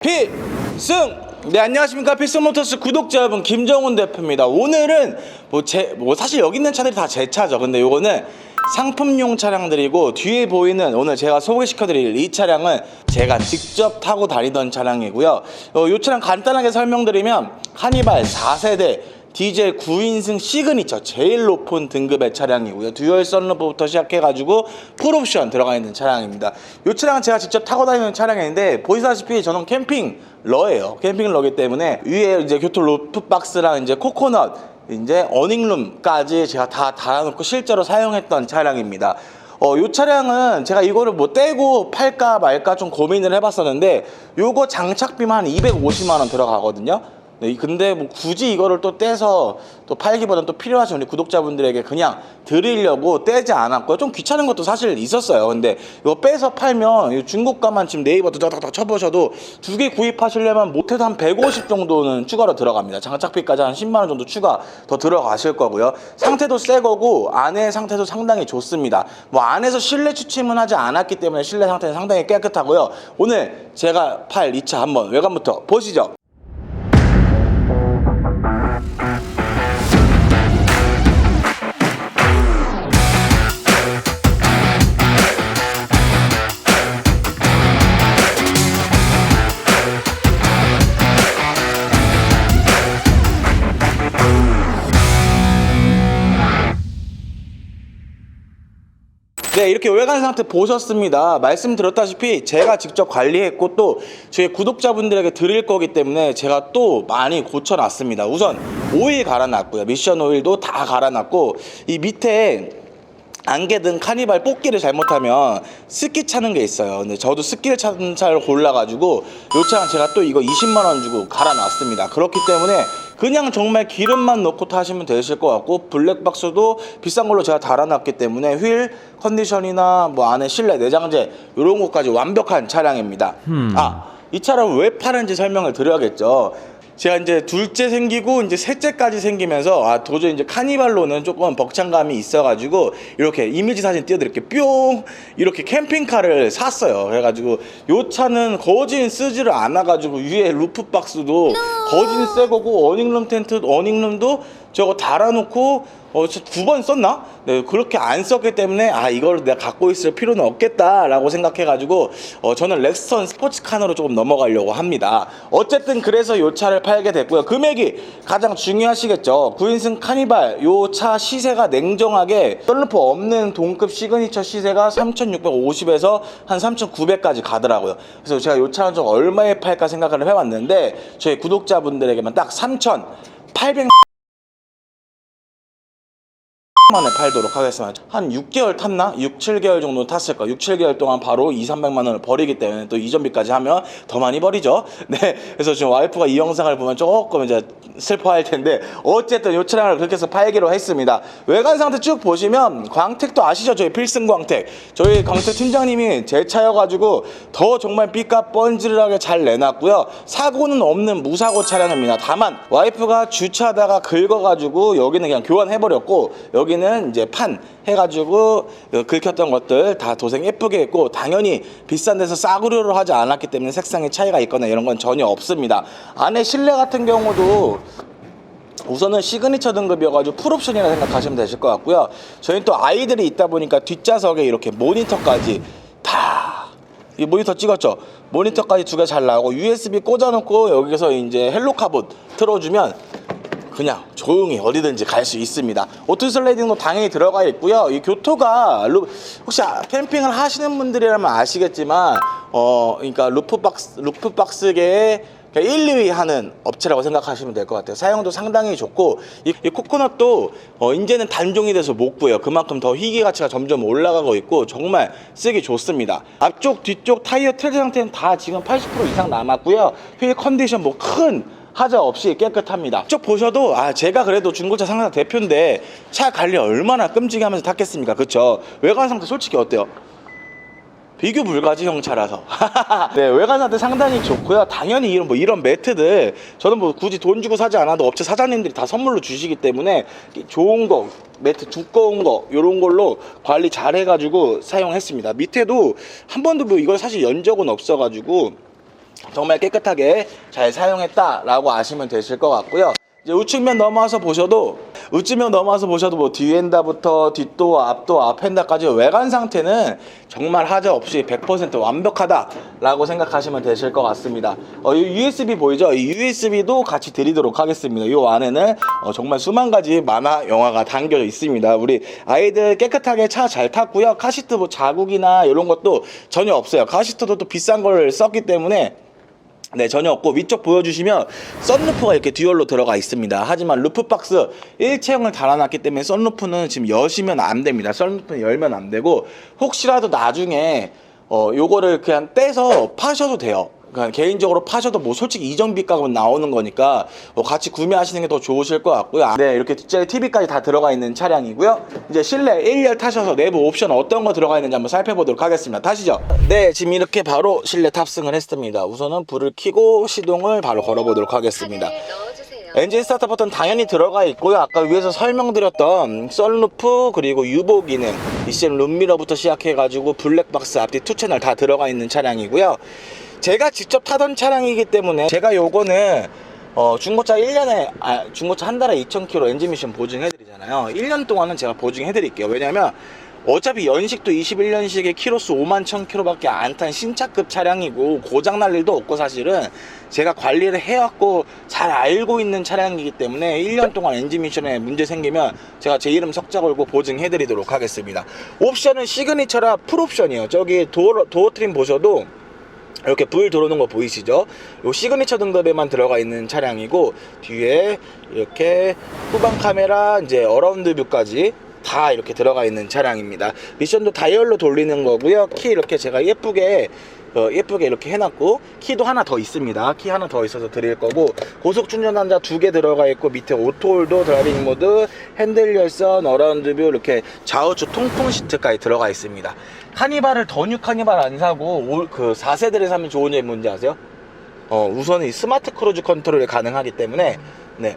필승! 네 안녕하십니까. 필승모터스 구독자 여러분 김정훈 대표입니다. 오늘은 뭐제뭐 사실 여기 있는 차들이 다 제 차죠. 근데 요거는 상품용 차량들이고 뒤에 보이는 오늘 제가 소개시켜 드릴 이 차량은 제가 직접 타고 다니던 차량이고요. 어, 이 차량 간단하게 설명드리면 카니발 4세대 디젤 9인승 시그니처 제일 높은 등급의 차량이고요. 듀얼 썬루프부터 시작해가지고 풀옵션 들어가 있는 차량입니다. 이 차량은 제가 직접 타고 다니는 차량인데 보시다시피 저는 캠핑 러예요. 캠핑 러기 때문에 위에 이제 교토 루프 박스랑 이제 코코넛 이제 어닝룸까지 제가 다 달아놓고 실제로 사용했던 차량입니다. 어, 요 차량은 제가 이거를 뭐 떼고 팔까 말까 좀 고민을 해봤었는데 요거 장착비만 한 250만 원 들어가거든요. 네, 근데 뭐 굳이 이거를 또 떼서 또 팔기보다는 또 필요하신 우리 구독자분들에게 그냥 드리려고 떼지 않았고요. 좀 귀찮은 것도 사실 있었어요. 근데 이거 빼서 팔면 이 중고가만 지금 네이버 다닥다닥 쳐보셔도 두 개 구입하시려면 못해도 한 150 정도는 추가로 들어갑니다. 장착비까지 한 10만 원 정도 추가 더 들어가실 거고요. 상태도 새 거고 안에 상태도 상당히 좋습니다. 뭐 안에서 실내 추침은 하지 않았기 때문에 실내 상태는 상당히 깨끗하고요. 오늘 제가 팔이차 한번 외관부터 보시죠. 네, 이렇게 외관 상태 보셨습니다. 말씀드렸다시피 제가 직접 관리했고 또 저희 구독자분들에게 드릴 거기 때문에 제가 또 많이 고쳐놨습니다. 우선 오일 갈아놨고요. 미션 오일도 다 갈아놨고 이 밑에 안개 등 카니발 뽑기를 잘못하면 습기 차는 게 있어요. 근데 저도 습기를 차는 차를 골라가지고 요 차는 제가 또 이거 20만 원 주고 갈아놨습니다. 그렇기 때문에 그냥 정말 기름만 넣고 타시면 되실 것 같고 블랙박스도 비싼 걸로 제가 달아놨기 때문에 휠 컨디션이나 뭐 안에 실내 내장재 이런 것까지 완벽한 차량입니다. 아, 이 차를 왜 파는지 설명을 드려야겠죠. 제가 이제 둘째 생기고 이제 셋째까지 생기면서 아 도저히 이제 카니발로는 조금 벅찬감이 있어가지고 이렇게 이미지 사진 띄워드릴게요. 뿅! 이렇게 캠핑카를 샀어요. 그래가지고 요 차는 거진 쓰지를 않아가지고 위에 루프 박스도 거진 새 거고 어닝룸 텐트 어닝룸도 저거 달아놓고 어, 두 번 썼나? 네, 그렇게 안 썼기 때문에, 아, 이걸 내가 갖고 있을 필요는 없겠다라고 생각해가지고, 어, 저는 렉스턴 스포츠카너로 조금 넘어가려고 합니다. 어쨌든 그래서 이 차를 팔게 됐고요. 금액이 가장 중요하시겠죠. 9인승 카니발, 이 차 시세가 냉정하게, 썰루프 없는 동급 시그니처 시세가 3,650에서 한 3,900까지 가더라고요. 그래서 제가 이 차는 좀 얼마에 팔까 생각을 해봤는데, 저희 구독자분들에게만 딱 3,800 만에 팔도록 하겠습니다. 한 6개월 탔나? 6, 7개월 정도 탔을 거예요. 6, 7개월 동안 바로 2, 300만 원을 버리기 때문에 또 이전비까지 하면 더 많이 버리죠. 네. 그래서 지금 와이프가 이 영상을 보면 조금 이제 슬퍼할 텐데 어쨌든 이 차량을 그렇게 해서 팔기로 했습니다. 외관 상태 쭉 보시면 광택도 아시죠? 저희 필승 광택. 저희 광택 팀장님이 제 차여가지고 더 정말 삐까 번지르하게 잘 내놨고요. 사고는 없는 무사고 차량입니다. 다만 와이프가 주차하다가 긁어가지고 여기는 그냥 교환해버렸고 여기는 이제 판 해가지고 그 긁혔던 것들 다 도색 예쁘게 했고 당연히 비싼 데서 싸구려로 하지 않았기 때문에 색상의 차이가 있거나 이런 건 전혀 없습니다. 안에 실내 같은 경우도 우선은 시그니처 등급이어가지고 풀옵션이라 생각하시면 되실 것 같고요. 저희는 또 아이들이 있다 보니까 뒷좌석에 이렇게 모니터까지 다. 이 모니터 찍었죠? 모니터까지 두 개 잘 나오고 USB 꽂아놓고 여기서 이제 헬로카봇 틀어주면 그냥 조용히 어디든지 갈 수 있습니다. 오토 슬라이딩도 당연히 들어가 있고요. 이 교토가 루- 혹시 아- 캠핑을 하시는 분들이라면 아시겠지만 어 그러니까 루프 박스 루프 박스계의 1, 2위 하는 업체라고 생각하시면 될 것 같아요. 사용도 상당히 좋고 이, 이 코코넛도 어, 이제는 단종이 돼서 못 구해요. 그만큼 더 희귀 가치가 점점 올라가고 있고 정말 쓰기 좋습니다. 앞쪽 뒤쪽 타이어 트레드 상태는 다 지금 80% 이상 남았고요. 휠 컨디션 뭐큰 하자 없이 깨끗합니다. 쭉 보셔도 아 제가 그래도 중고차 상사 대표인데 차 관리 얼마나 끔찍이 하면서 탔겠습니까? 그쵸? 외관 상태 솔직히 어때요? 비교 불가지형 차라서 네 외관 상태 상당히 좋고요 당연히 이런 뭐 이런 매트들 저는 뭐 굳이 돈 주고 사지 않아도 업체 사장님들이 다 선물로 주시기 때문에 좋은 거 매트 두꺼운 거 이런 걸로 관리 잘 해가지고 사용했습니다 밑에도 한 번도 뭐 이걸 사실 연 적은 없어가지고 정말 깨끗하게 잘 사용했다라고 아시면 되실 것 같고요. 이제 우측면 넘어와서 보셔도 우측면 넘어와서 보셔도 뭐 뒤엔다부터 뒷도 앞도 앞엔다까지 외관 상태는 정말 하자 없이 100% 완벽하다라고 생각하시면 되실 것 같습니다. 어, 이 USB 보이죠? 이 USB도 같이 드리도록 하겠습니다. 이 안에는 어, 정말 수만 가지 만화 영화가 담겨져 있습니다. 우리 아이들 깨끗하게 차 잘 탔고요. 카시트 뭐 자국이나 이런 것도 전혀 없어요. 카시트도 또 비싼 걸 썼기 때문에 네, 전혀 없고 위쪽 보여주시면 썬루프가 이렇게 듀얼로 들어가 있습니다. 하지만 루프박스 일체형을 달아놨기 때문에 썬루프는 지금 여시면 안 됩니다. 썬루프는 열면 안 되고 혹시라도 나중에 어 요거를 그냥 떼서 파셔도 돼요. 그러니까 개인적으로 파셔도 뭐 솔직히 이전비 값은 나오는 거니까 뭐 같이 구매하시는 게 더 좋으실 것 같고요. 네, 이렇게 뒷자리 TV까지 다 들어가 있는 차량이고요. 이제 실내 1열 타셔서 내부 옵션 어떤 거 들어가 있는지 한번 살펴보도록 하겠습니다. 타시죠. 네, 지금 이렇게 바로 실내 탑승을 했습니다. 우선은 불을 켜고 시동을 바로 걸어보도록 하겠습니다. 넣어주세요. 엔진 스타트 버튼 당연히 들어가 있고요. 아까 위에서 설명드렸던 썬루프 그리고 유보 기능, 이시엠 룸미러부터 시작해가지고 블랙박스 앞뒤 투 채널 다 들어가 있는 차량이고요. 제가 직접 타던 차량이기 때문에 제가 요거는 어, 중고차 1년에 아, 중고차 한 달에 2,000km 엔진 미션 보증해 드리잖아요. 1년 동안은 제가 보증해 드릴게요. 왜냐면 어차피 연식도 21년식에 키로수 5만 1,000km밖에 안 탄 신차급 차량이고 고장 날 일도 없고 사실은 제가 관리를 해왔고 잘 알고 있는 차량이기 때문에 1년 동안 엔진 미션에 문제 생기면 제가 제 이름 석자 걸고 보증해 드리도록 하겠습니다. 옵션은 시그니처라 풀옵션이에요. 저기 도어, 도어 트림 보셔도 이렇게 불 들어오는 거 보이시죠? 요 시그니처 등급에만 들어가 있는 차량이고 뒤에 이렇게 후방 카메라 이제 어라운드 뷰까지 다 이렇게 들어가 있는 차량입니다. 미션도 다이얼로 돌리는 거고요. 키 이렇게 제가 예쁘게 어, 예쁘게 이렇게 해놨고 키도 하나 더 있습니다. 키 하나 더 있어서 드릴 거고 고속 충전 단자 두 개 들어가 있고 밑에 오토홀도 드라이빙 모드 핸들 열선 어라운드 뷰 이렇게 좌우측 통풍 시트까지 들어가 있습니다. 카니발을 더 뉴 카니발 안 사고 올, 그 4세대를 사면 좋은 점이 뭔지 아세요? 어, 우선 이 스마트 크루즈 컨트롤이 가능하기 때문에 네.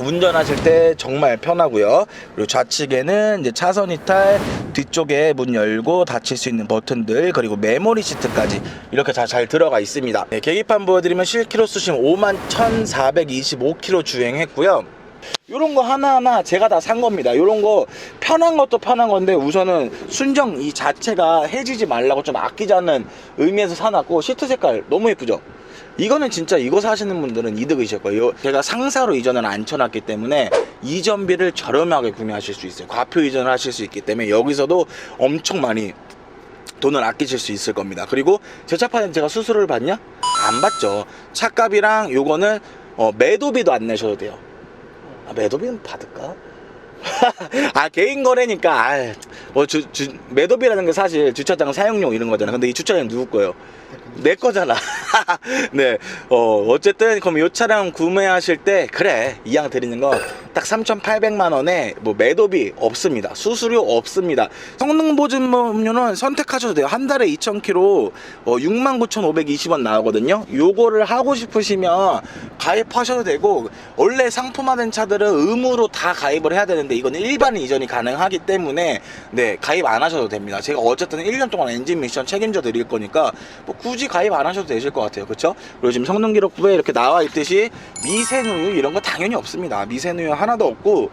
운전하실 때 정말 편하고요. 그리고 좌측에는 이제 차선 이탈, 뒤쪽에 문 열고 닫힐 수 있는 버튼들, 그리고 메모리 시트까지 이렇게 다 잘 들어가 있습니다. 네, 계기판 보여드리면 실키로 수심 5만 1,425km 주행했고요. 요런 거 하나하나 제가 다 산 겁니다. 요런 거 편한 것도 편한 건데 우선은 순정 이 자체가 해지지 말라고 좀 아끼자는 의미에서 사놨고 시트 색깔 너무 예쁘죠? 이거는 진짜 이거 사시는 분들은 이득이실 거예요. 제가 상사로 이전을 안 쳐놨기 때문에 이전비를 저렴하게 구매하실 수 있어요. 과표 이전을 하실 수 있기 때문에 여기서도 엄청 많이 돈을 아끼실 수 있을 겁니다. 그리고 제 차판에 제가 수수료를 받냐? 안 받죠. 차값이랑 요거는 어, 매도비도 안 내셔도 돼요. 아, 매도비는 받을까? 아 개인 거래니까 아, 뭐 주, 주, 매도비라는 게 사실 주차장 사용료 이런 거잖아. 근데 이 주차장 누구 거예요? 내 거잖아. 네. 어, 어쨌든 그럼 이 차량 구매하실 때 그래. 이양 드리는 거 딱 3,800만 원에 뭐 매도비 없습니다. 수수료 없습니다. 성능 보증료는 선택하셔도 돼요. 한 달에 2,000km 어, 69,520원 나오거든요. 요거를 하고 싶으시면 가입하셔도 되고 원래 상품화된 차들은 의무로 다 가입을 해야 되는데 이거는 일반 이전이 가능하기 때문에 네, 가입 안 하셔도 됩니다. 제가 어쨌든 1년 동안 엔진 미션 책임져 드릴 거니까 뭐 굳이 가입 안 하셔도 되실 것 같아요. 그렇죠? 그리고 지금 성능 기록부에 이렇게 나와 있듯이 미세누유 이런 거 당연히 없습니다. 미세누유 하나도 없고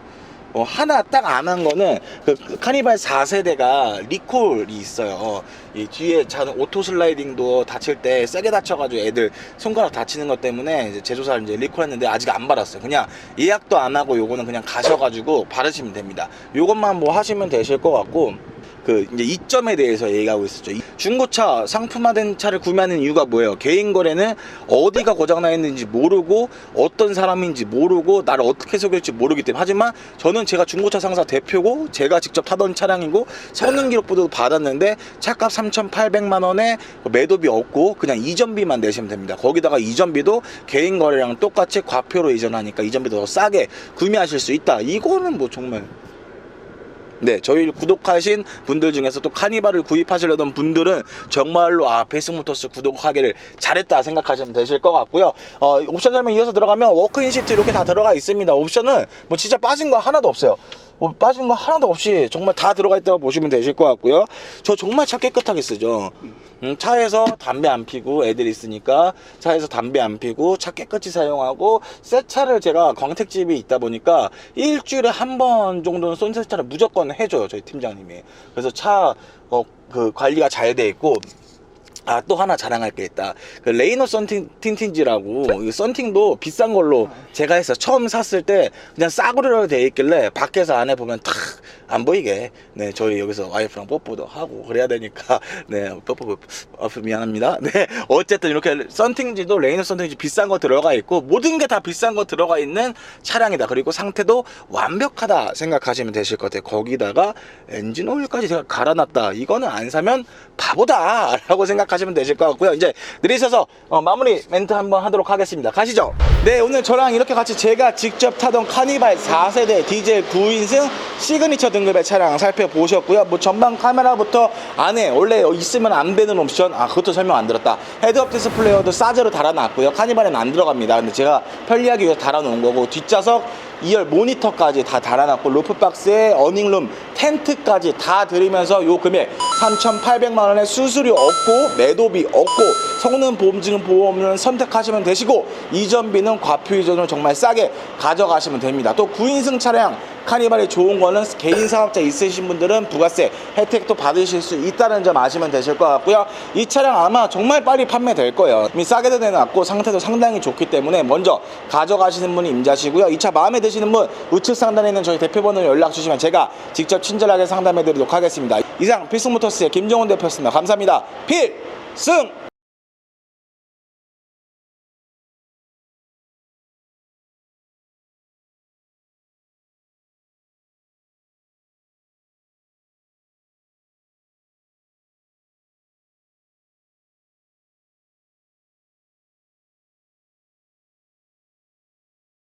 어, 하나 딱 안 한 거는 그 카니발 4세대가 리콜이 있어요. 이 뒤에 자는 오토 슬라이딩도 다칠 때 세게 다쳐가지고 애들 손가락 다치는 것 때문에 이제 제조사를 이제 리콜했는데 아직 안 받았어요. 그냥 예약도 안 하고 요거는 그냥 가셔가지고 바르시면 됩니다. 요것만 뭐 하시면 되실 것 같고. 그 이제 이점에 대해서 얘기하고 있었죠. 이 중고차 상품화된 차를 구매하는 이유가 뭐예요? 개인 거래는 어디가 고장나 있는지 모르고 어떤 사람인지 모르고 나를 어떻게 속일지 모르기 때문에 하지만 저는 제가 중고차 상사 대표고 제가 직접 타던 차량이고 성능 기록부도 받았는데 차값 3,800만 원에 매도비 없고 그냥 이전비만 내시면 됩니다. 거기다가 이전비도 개인 거래랑 똑같이 과표로 이전하니까 이전비도 더 싸게 구매하실 수 있다. 이거는 뭐 정말 네, 저희 구독하신 분들 중에서 또 카니발을 구입하시려던 분들은 정말로 아 베이스모터스 구독하기를 잘했다 생각하시면 되실 것 같고요. 어, 옵션 설명 이어서 들어가면 워크인 시트 이렇게 다 들어가 있습니다. 옵션은 뭐 진짜 빠진 거 하나도 없어요. 뭐 빠진 거 하나도 없이 정말 다 들어가 있다고 보시면 되실 것 같고요. 저 정말 차 깨끗하게 쓰죠. 음, 차에서 담배 안 피고 애들 있으니까 차에서 담배 안 피고 차 깨끗이 사용하고 새 차를 제가 광택집이 있다 보니까 일주일에 한 번 정도는 쏜 세차를 무조건 해줘요 저희 팀장님이 그래서 차 어, 그 관리가 잘 돼 있고 아 또 하나 자랑할 게 있다. 그 레이너 썬팅 틴틴지라고 이 썬팅도 비싼 걸로 제가 해서 처음 샀을 때 그냥 싸구려로 돼 있길래 밖에서 안에 보면 탁 안 보이게 네 저희 여기서 와이프랑 뽀뽀도 하고 그래야 되니까 네 뽀뽀 어, 미안합니다. 네 어쨌든 이렇게 썬팅지도 레이너 썬팅지 비싼 거 들어가 있고 모든 게 다 비싼 거 들어가 있는 차량이다. 그리고 상태도 완벽하다 생각하시면 되실 것 같아요. 거기다가 엔진 오일까지 제가 갈아놨다. 이거는 안 사면 바보다 라고 생각하 시면 되실 것 같고요. 이제 내리셔서 어, 마무리 멘트 한번 하도록 하겠습니다. 가시죠. 네, 오늘 저랑 이렇게 같이 제가 직접 타던 카니발 4세대 디젤 9인승 시그니처 등급의 차량 살펴보셨고요. 뭐 전방 카메라부터 안에 원래 있으면 안 되는 옵션, 아 그것도 설명 안 들었다. 헤드업 디스플레이어도 싸제로 달아놨고요. 카니발에는 안 들어갑니다. 근데 제가 편리하기 위해서 달아놓은 거고 뒷좌석 2열 모니터까지 다 달아놨고 루프박스에 어닝룸 텐트까지 다 들이면서 요 금액 3,800만 원의 수수료 없고 매도비 없고 성능 보증 보험을 선택하시면 되시고 이전비는 과표 이전을 정말 싸게 가져가시면 됩니다. 또 9인승 차량 카니발이 좋은 거는 개인 사업자 있으신 분들은 부가세 혜택도 받으실 수 있다는 점 아시면 되실 것 같고요. 이 차량 아마 정말 빨리 판매될 거예요. 이미 싸게도 내놨고 상태도 상당히 좋기 때문에 먼저 가져가시는 분이 임자시고요. 이 차 마음에 드시는 분 우측 상단에 있는 저희 대표번호로 연락 주시면 제가 직접 친절하게 상담해 드리도록 하겠습니다. 이상 필승모터스의 김정훈 대표였습니다. 감사합니다. 필승!